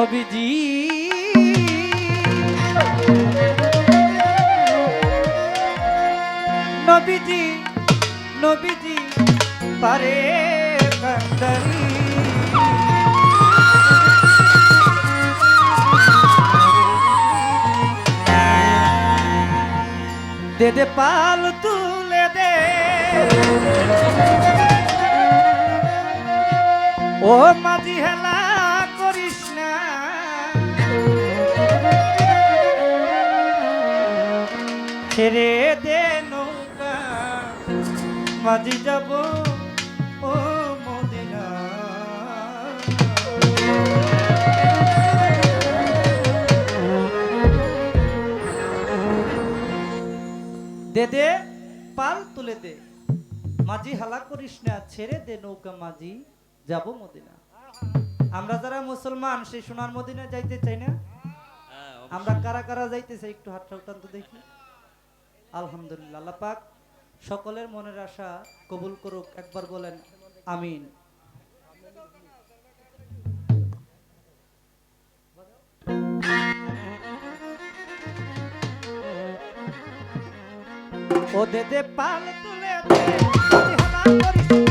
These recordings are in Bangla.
নবীজি। নবীজি নবীজি পারে কান্দারি। দে দে পাল তুলে দে। ও মাঝি হেলা ছেড়ে দে নৌকা। মাঝি যাব ও মদিনা। দে দে পাল তুলে দে। মাঝি হালা করিস না ছেড়ে দে নৌকা মাঝি যাব মদিনা। আমরা যারা মুসলমান সেই সোনার মদিনা যাইতে চাই না? আমরা কারা কারা যাইতে চাই একটু হাতটা উঠান তো দেখি। আলহামদুলিল্লাহ, আল্লাহ পাক সকলের মনের আশা কবুল করুক, একবার বলেন আমিন। ও দে পাল তুলে দে হালা করিস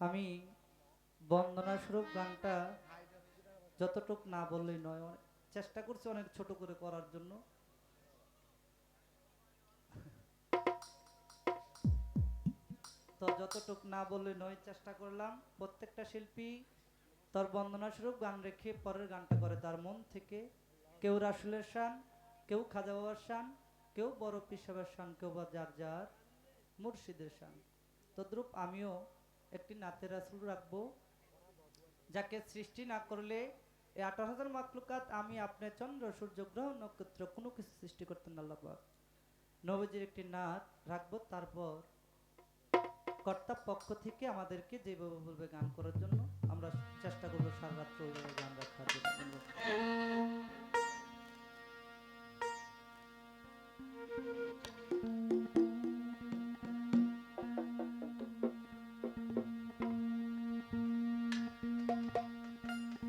আমি বন্দনা স্বরূপ গানটা যতটুক না বললেই নয় চেষ্টা করছি অনেক ছোট করে করার জন্য। তো যতটুক না বললে নয়, চেষ্টা করলাম। প্রত্যেকটা শিল্পী তার বন্দনা স্বরূপ গান রেখে পরের গানটা করে। তার মন থেকে কেউ রাসুলের শান, কেউ খাজা বাবার শান, কেউ বড় পিসাবের শান, কেউ বা যার যার মুর্শিদের শান। তদ্রূপ আমিও একটি নাতের রাসুল রাখব, যাকে সৃষ্টি না করলে এই আঠারো হাজার মাকলুকাত আমি আপনার চন্দ্র, সূর্য, গ্রহ, নক্ষত্র কোনো কিছু সৃষ্টি করতেন না আল্লাহ। নবীজির একটি নাত রাখব তারপর কর্তার পক্ষ থেকে আমাদেরকে যেভাবে বলবে গান করার জন্য আমরা চেষ্টা করব সারা রাত্র গান রাখার জন্য